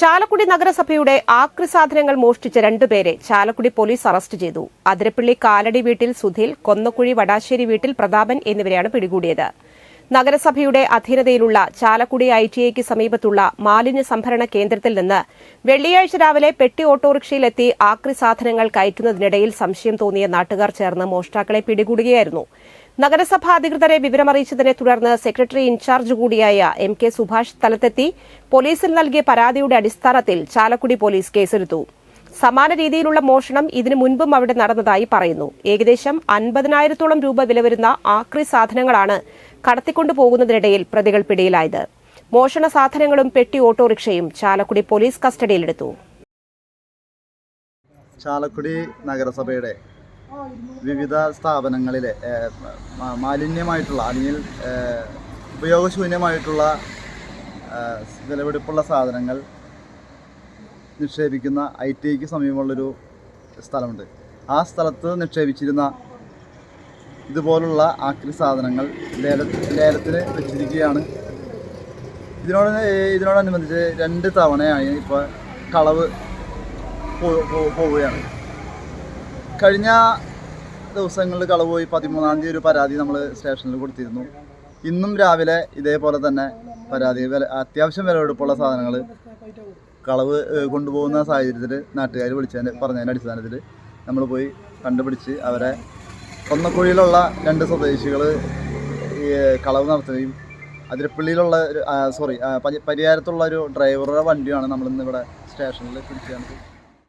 ചാലക്കുടി നഗരസഭയുടെ ആക്രി സാധനങ്ങൾ മോഷ്ടിച്ച രണ്ടുപേരെ ചാലക്കുടി പോലീസ് അറസ്റ്റ് ചെയ്തു. അതിരപ്പള്ളി കാലടി വീട്ടിൽ സുധീൽ കൊന്നക്കുഴി വടാശ്ശേരി വീട്ടിൽ പ്രതാപൻ എന്നിവരെയാണ് പിടികൂടിയത്. നഗരസഭയുടെ അധീനതയിലുള്ള ചാലക്കുടി ഐ ടി ഐക്ക് സമീപത്തുള്ള മാലിന്യ സംഭരണ കേന്ദ്രത്തിൽ നിന്ന് വെള്ളിയാഴ്ച രാവിലെ പെട്ടി ഓട്ടോറിക്ഷയിലെത്തി ആക്രി സാധനങ്ങൾ കയറ്റുന്നതിനിടയിൽ സംശയം തോന്നിയ നാട്ടുകാർ ചേർന്ന് മോഷ്ടാക്കളെ പിടികൂടുകയായിരുന്നു. നഗരസഭാ അധികൃതരെ വിവരമറിയിച്ചതിനെ തുടർന്ന് സെക്രട്ടറി ഇൻചാർജ് കൂടിയായ എം കെ സുഭാഷ് സ്ഥലത്തെത്തി പോലീസിൽ നൽകിയ പരാതിയുടെ അടിസ്ഥാനത്തിൽ ചാലക്കുടി പോലീസ് കേസെടുത്തു. സമാന രീതിയിലുള്ള മോഷണം ഇതിനു മുൻപും അവിടെ നടന്നതായി പറയുന്നു. ഏകദേശം അൻപതിനായിരത്തോളം രൂപ വില വരുന്ന ആക്രി സാധനങ്ങളാണ് കടത്തിക്കൊണ്ടുപോകുന്നതിനിടയിൽ പ്രതികൾ പിടിയിലായത്. മോഷണ സാധനങ്ങളും പെട്ടി ഓട്ടോറിക്ഷയും ചാലക്കുടി പോലീസ് കസ്റ്റഡിയിലെടുത്തു. ചാലക്കുടി നഗരസഭയുടെ വിവിധ സ്ഥാപനങ്ങളിലെ മാലിന്യമായിട്ടുള്ള അല്ലെങ്കിൽ ഉപയോഗശൂന്യമായിട്ടുള്ള വിലപിടിപ്പുള്ള സാധനങ്ങൾ നിക്ഷേപിക്കുന്ന ഐ ടി ഐക്ക് സമീപമുള്ളൊരു സ്ഥലമുണ്ട്. ആ സ്ഥലത്ത് നിക്ഷേപിച്ചിരുന്ന ഇതുപോലുള്ള ആക്രി സാധനങ്ങൾ ലേല ലേലത്തിന് വെച്ചിരിക്കുകയാണ്. ഇതിനോട് ഇതിനോടനുബന്ധിച്ച് രണ്ട് തവണയായി ഇപ്പോൾ കളവ് പോവുകയാണ്. കഴിഞ്ഞ ദിവസങ്ങളിൽ കളവ് പോയി പതിമൂന്നാം തീയതി ഒരു പരാതി നമ്മൾ സ്റ്റേഷനിൽ കൊടുത്തിരുന്നു. ഇന്നും രാവിലെ ഇതേപോലെ തന്നെ പരാതി വില അത്യാവശ്യം വിലവെടുപ്പുള്ള സാധനങ്ങൾ കളവ് കൊണ്ടുപോകുന്ന സാഹചര്യത്തിൽ നാട്ടുകാർ വിളിച്ചതിന്റെ പറഞ്ഞതിന്റെ അടിസ്ഥാനത്തിൽ നമ്മൾ പോയി കണ്ടുപിടിച്ച് അവരെ കൊന്നക്കുഴിയിലുള്ള രണ്ട് സ്വദേശികൾ കളവ് നടത്തുകയും അതിരപ്പള്ളിയിലുള്ള ഒരു സോറി പരിയാരത്തുള്ള ഒരു ഡ്രൈവറുടെ വണ്ടിയാണ് നമ്മൾ ഇന്ന് ഇവിടെ സ്റ്റേഷനിൽ പിടിച്ചാണ്